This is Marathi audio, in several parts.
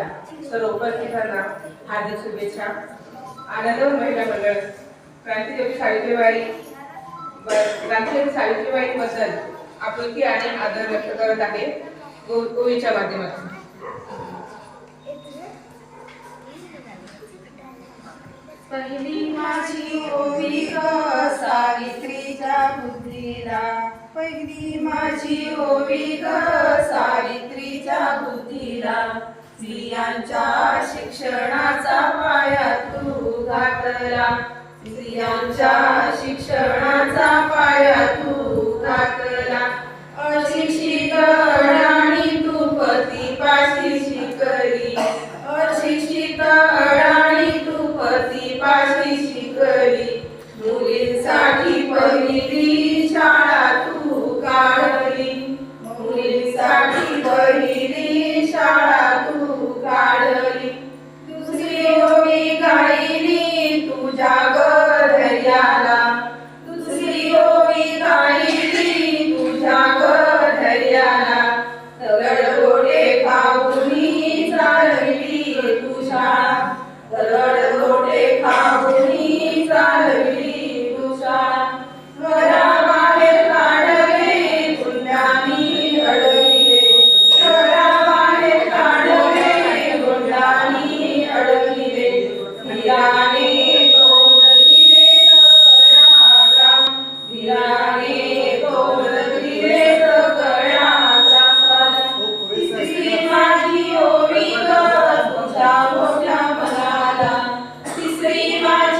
केल्या सर्व उपस्थितांना हार्दिक शुभेच्छा. आनंद महिला मंडळ क्रांतिदेवी सावित्रीबाई. क्रांतिदेवी सावित्रीबाईंबद्दल आपुलकी आणि आदर व्यक्त करत आहे. गोवीच्या माध्यमातून. पहिली माझी ओवी ग सावित्रीच्या बुद्धीला. पहिली माझी ओवी ग सावित्रीच्या बुद्धीला. स्त्रियांच्या शिक्षणाचा पाया तू घातला. स्त्रियांच्या शिक्षणाचा पाया तू घातला. अशिक्षित अडाणी तू पती पाशी शिकली. अशिक्षित अडाणी तू पती पाशी शिकली. मुलींसाठी पहिली शाळा तू काढली. मुलींसाठी पहिली शाळा ओवी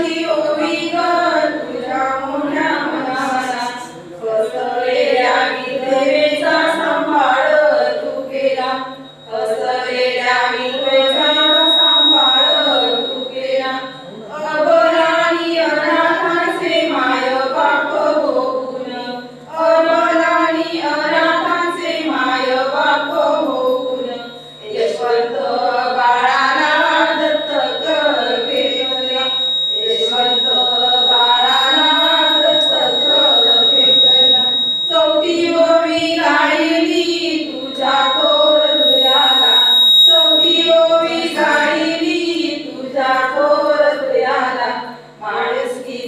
तिसरी माझी